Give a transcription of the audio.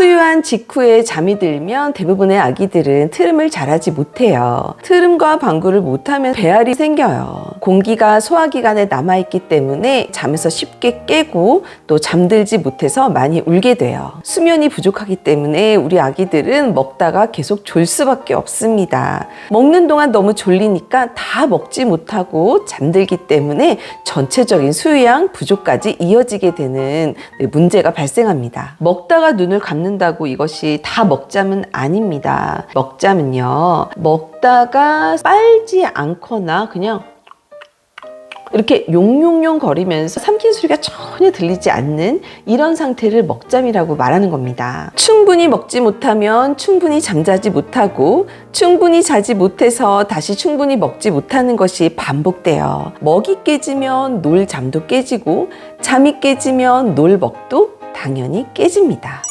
수유한 직후에 잠이 들면 대부분의 아기들은 트름을 잘하지 못해요. 트름과 방구를 못하면 배알이 생겨요. 공기가 소화기관에 남아있기 때문에 잠에서 쉽게 깨고 또 잠들지 못해서 많이 울게 돼요. 수면이 부족하기 때문에 우리 아기들은 먹다가 계속 졸 수밖에 없습니다. 먹는 동안 너무 졸리니까 다 먹지 못하고 잠들기 때문에 전체적인 수유양 부족까지 이어지게 되는 네, 문제가 발생합니다. 먹다가 눈을 감는다고 이것이 다 먹잠은 아닙니다. 먹잠은요, 먹다가 빨지 않거나 그냥 이렇게 용용용 거리면서 삼킨 소리가 전혀 들리지 않는 이런 상태를 먹잠이라고 말하는 겁니다. 충분히 먹지 못하면 충분히 잠자지 못하고 충분히 자지 못해서 다시 충분히 먹지 못하는 것이 반복돼요. 먹이 깨지면 놀 잠도 깨지고 잠이 깨지면 놀 먹도 당연히 깨집니다.